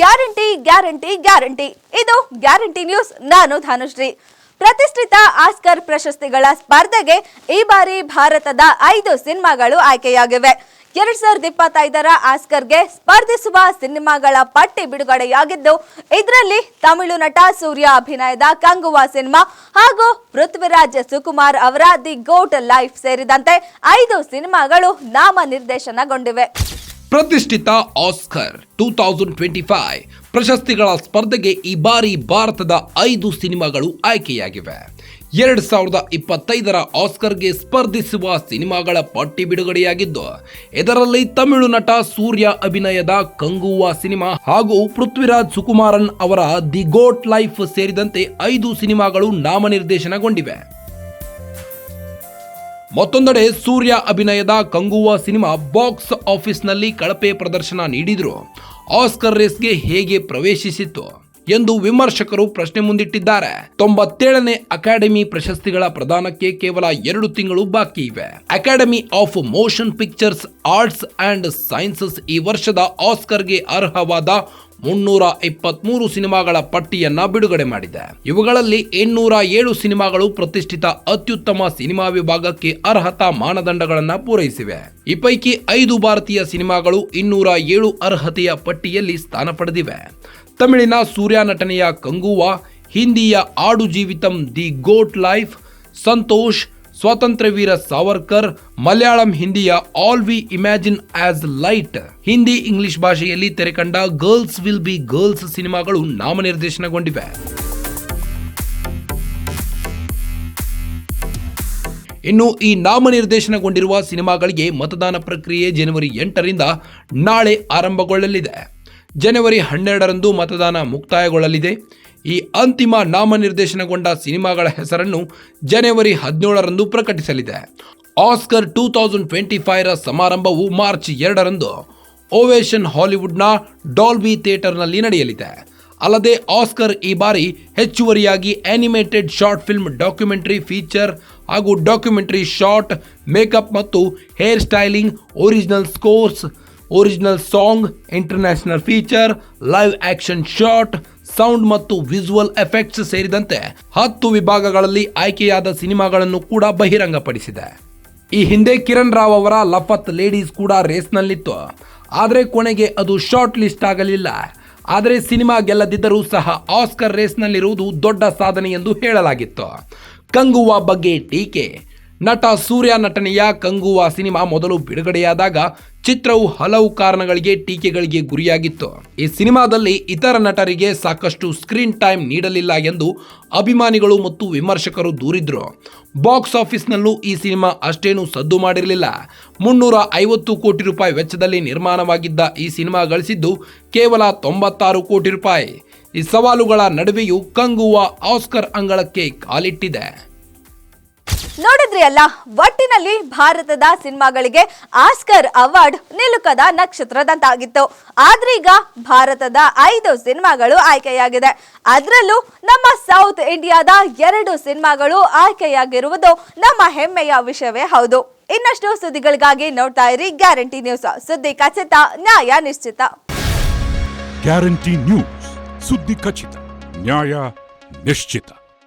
Guarantee guarantee guarantee. ಇದು guarantee news. ನಾನು ಧನುಶ್ರೀ. ಪ್ರತಿಷ್ಠಿತ ಆಸ್ಕರ್ ಪ್ರಶಸ್ತಿಗಳ ಸ್ಪರ್ಧೆಗೆ ಈ ಬಾರಿ ಭಾರತದ ಐದು ಸಿನಿಮಾಗಳು ಆಯ್ಕೆಯಾಗಿವೆ. ಎರಡ್ ಸಾವಿರದ ಇಪ್ಪತ್ತೈದರ ಆಸ್ಕರ್ಗೆ ಸ್ಪರ್ಧಿಸುವ ಸಿನಿಮಾಗಳ ಪಟ್ಟಿ ಬಿಡುಗಡೆಯಾಗಿದ್ದು, ಇದರಲ್ಲಿ ತಮಿಳು ನಟ ಸೂರ್ಯ ಅಭಿನಯದ ಕಂಗುವ ಸಿನಿಮಾ ಹಾಗೂ ಪೃಥ್ವಿರಾಜ್ ಸುಕುಮಾರ್ ಅವರ ದಿ ಗೋಟ್ ಲೈಫ್ ಸೇರಿದಂತೆ ಐದು ಸಿನಿಮಾಗಳು ನಾಮನಿರ್ದೇಶನಗೊಂಡಿವೆ. ಪ್ರತಿಷ್ಠಿತ Oscar two thousand twenty five ಪ್ರಶಸ್ತಿಗಳ ಸ್ಪರ್ಧೆಗೆ ಈ ಬಾರಿ ಭಾರತದ ಐದು ಸಿನಿಮಾಗಳು ಆಯ್ಕೆಯಾಗಿವೆ. ಎರಡು ಸಾವಿರದ ಇಪ್ಪತ್ತೈದರ ಆಸ್ಕರ್ಗೆ ಸ್ಪರ್ಧಿಸುವ ಸಿನಿಮಾಗಳ ಪಟ್ಟಿ ಬಿಡುಗಡೆಯಾಗಿದ್ದು, ಇದರಲ್ಲಿ ತಮಿಳು ನಟ ಸೂರ್ಯ ಅಭಿನಯದ ಕಂಗುವ ಸಿನಿಮಾ ಹಾಗೂ ಪೃಥ್ವಿರಾಜ್ ಸುಕುಮಾರನ್ ಅವರ ದಿ ಗೋಟ್ ಲೈಫ್ ಸೇರಿದಂತೆ ಐದು ಸಿನಿಮಾಗಳು ನಾಮನಿರ್ದೇಶನಗೊಂಡಿವೆ. ಮತ್ತೊಂದೆಡೆ ಸೂರ್ಯ ಅಭಿನಯದ ಕಂಗುವ ಸಿನಿಮಾ ಬಾಕ್ಸ್ ಆಫೀಸ್ನಲ್ಲಿ ಕಳಪೆ ಪ್ರದರ್ಶನ ನೀಡಿದ್ರು. ಆಸ್ಕರ್ ರೇಸ್ಗೆ ಹೇಗೆ ಪ್ರವೇಶಿಸಿತ್ತು ಎಂದು ವಿಮರ್ಶಕರು ಪ್ರಶ್ನೆ ಮುಂದಿಟ್ಟಿದ್ದಾರೆ. ತೊಂಬತ್ತೇಳನೇ ಅಕಾಡೆಮಿ ಪ್ರಶಸ್ತಿಗಳ ಪ್ರದಾನಕ್ಕೆ ಕೇವಲ ಎರಡು ತಿಂಗಳು ಬಾಕಿ ಇವೆ. Academy of motion pictures arts and sciences ಈ ವರ್ಷದ ಆಸ್ಕರ್ಗೆ ಅರ್ಹವಾದ ಮುನ್ನೂರ ಇಪ್ಪತ್ಮೂರು ಸಿನಿಮಾಗಳ ಪಟ್ಟಿಯನ್ನ ಬಿಡುಗಡೆ ಮಾಡಿದೆ. ಇವುಗಳಲ್ಲಿ ಇನ್ನೂರ ಏಳು ಸಿನಿಮಾಗಳು ಪ್ರತಿಷ್ಠಿತ ಅತ್ಯುತ್ತಮ ಸಿನಿಮಾ ವಿಭಾಗಕ್ಕೆ ಅರ್ಹತಾ ಮಾನದಂಡಗಳನ್ನು ಪೂರೈಸಿವೆ. ಈ ಪೈಕಿ ಐದು ಭಾರತೀಯ ಸಿನಿಮಾಗಳು ಇನ್ನೂರ ಏಳು ಅರ್ಹತೆಯ ಪಟ್ಟಿಯಲ್ಲಿ ಸ್ಥಾನ ಪಡೆದಿವೆ. ತಮಿಳಿನ ಸೂರ್ಯ ನಟನೆಯ Kanguva, ಹಿಂದಿಯ Aadu Jeevitham the goat life, Santosh Swatantrya Veer Savarkar, Malayalam ಹಿಂದಿಯ all we imagine as light Hindi English ಭಾಷೆಯಲ್ಲಿ ತೆರೆಕಂಡ ಗರ್ಲ್ಸ್ ವಿಲ್ ಬಿ ಗರ್ಲ್ಸ್ ಸಿನಿಮಾಗಳು ನಾಮನಿರ್ದೇಶನಗೊಂಡಿವೆ. ಇನ್ನು ಈ ನಾಮನಿರ್ದೇಶನಗೊಂಡಿರುವ ಸಿನಿಮಾಗಳಿಗೆ ಮತದಾನ ಪ್ರಕ್ರಿಯೆ ಜನವರಿ ಎಂಟರಿಂದ ನಾಳೆ ಆರಂಭಗೊಳ್ಳಲಿದೆ. ಜನವರಿ ಹನ್ನೆರಡರಂದು ಮತದಾನ ಮುಕ್ತಾಯಗೊಳ್ಳಲಿದೆ. ಈ ಅಂತಿಮ ನಾಮನಿರ್ದೇಶನಗೊಂಡ ಸಿನಿಮಾಗಳ ಹೆಸರನ್ನು ಜನವರಿ ಹದಿನೇಳರಂದು ಪ್ರಕಟಿಸಲಿದೆ. ಆಸ್ಕರ್ ಟೂ ತೌಸಂಡ್ ಟ್ವೆಂಟಿ ಫೈವ್ರ ಸಮಾರಂಭವು ಮಾರ್ಚ್ ಎರಡರಂದು ಓವೇಷನ್ ಹಾಲಿವುಡ್ನ ಡಾಲ್ಬಿ ಥಿಯೇಟರ್ನಲ್ಲಿ ನಡೆಯಲಿದೆ. ಅಲ್ಲದೆ ಆಸ್ಕರ್ ಈ ಬಾರಿ ಹೆಚ್ಚುವರಿಯಾಗಿ animated short film documentary feature ಹಾಗೂ ಡಾಕ್ಯುಮೆಂಟರಿ ಶಾರ್ಟ್ ಮೇಕಪ್ ಮತ್ತು hair styling, original scores, original song, international feature, live action short sound ಮತ್ತು ವಿಜುವಲ್ ಎಫೆಕ್ಟ್ಸ್ ಸೇರಿದಂತೆ ಹತ್ತು ವಿಭಾಗಗಳಲ್ಲಿ ಆಯ್ಕೆಯಾದ ಸಿನಿಮಾಗಳನ್ನು ಕೂಡ ಬಹಿರಂಗಪಡಿಸಿದೆ. ಈ ಹಿಂದೆ ಕಿರಣ್ ರಾವ್ ಅವರ ಲಫತ್ ಲೇಡೀಸ್ ಕೂಡ ರೇಸ್ನಲ್ಲಿತ್ತು. ಆದರೆ ಕೊನೆಗೆ ಅದು ಶಾರ್ಟ್ ಲಿಸ್ಟ್ ಆಗಲಿಲ್ಲ. ಆದರೆ ಸಿನಿಮಾ ಗೆಲ್ಲದಿದ್ದರೂ ಸಹ ಆಸ್ಕರ್ ರೇಸ್ನಲ್ಲಿರುವುದು ದೊಡ್ಡ ಸಾಧನೆ ಎಂದು ಹೇಳಲಾಗಿತ್ತು. ಕಂಗುವ ಬಗ್ಗೆ ಟೀಕೆ. ನಟ ಸೂರ್ಯ ನಟನೆಯ ಕಂಗುವ ಸಿನಿಮಾ ಮೊದಲು ಬಿಡುಗಡೆಯಾದಾಗ ಚಿತ್ರವು ಹಲವು ಕಾರಣಗಳಿಗೆ ಟೀಕೆಗಳಿಗೆ ಗುರಿಯಾಗಿತ್ತು. ಈ ಸಿನಿಮಾದಲ್ಲಿ ಇತರ ನಟರಿಗೆ ಸಾಕಷ್ಟು ಸ್ಕ್ರೀನ್ ಟೈಮ್ ನೀಡಲಿಲ್ಲ ಎಂದು ಅಭಿಮಾನಿಗಳು ಮತ್ತು ವಿಮರ್ಶಕರು ದೂರಿದ್ರು. ಬಾಕ್ಸ್ ಆಫೀಸ್ನಲ್ಲೂ ಈ ಸಿನಿಮಾ ಅಷ್ಟೇನು ಸದ್ದು ಮಾಡಿರಲಿಲ್ಲ. ಮುನ್ನೂರ ಐವತ್ತು ಕೋಟಿ ರೂಪಾಯಿ ವೆಚ್ಚದಲ್ಲಿ ನಿರ್ಮಾಣವಾಗಿದ್ದ ಈ ಸಿನಿಮಾ ಗಳಿಸಿದ್ದು ಕೇವಲ ತೊಂಬತ್ತಾರು ಕೋಟಿ ರೂಪಾಯಿ. ಈ ಸವಾಲುಗಳ ನಡುವೆಯೂ ಕಂಗುವ ಆಸ್ಕರ್ ಅಂಗಳಕ್ಕೆ ಕಾಲಿಟ್ಟಿದೆ. ನೋಡಿದ್ರಿ ಅಲ್ಲ, ಒಟ್ಟಿನಲ್ಲಿ ಭಾರತದ ಸಿನಿಮಾಗಳಿಗೆ ಆಸ್ಕರ್ ಅವಾರ್ಡ್ ನಿಲುಕದ ನಕ್ಷತ್ರದಂತಾಗಿತ್ತು. ಆದ್ರೀಗ ಭಾರತದ ಐದು ಸಿನಿಮಾಗಳು ಆಯ್ಕೆಯಾಗಿದೆ. ಅದರಲ್ಲೂ ನಮ್ಮ ಸೌತ್ ಇಂಡಿಯಾದ ಎರಡು ಸಿನಿಮಾಗಳು ಆಯ್ಕೆಯಾಗಿರುವುದು ನಮ್ಮ ಹೆಮ್ಮೆಯ ವಿಷಯವೇ ಹೌದು. ಇನ್ನಷ್ಟು ಸುದ್ದಿಗಳಿಗಾಗಿ ನೋಡ್ತಾ ಇರಿ ಗ್ಯಾರಂಟಿ ನ್ಯೂಸ್. ಸುದ್ದಿ ಖಚಿತ, ನ್ಯಾಯ ನಿಶ್ಚಿತ. ಗ್ಯಾರಂಟಿ ನ್ಯೂಸ್, ಸುದ್ದಿ ಖಚಿತ, ನ್ಯಾಯ ನಿಶ್ಚಿತ.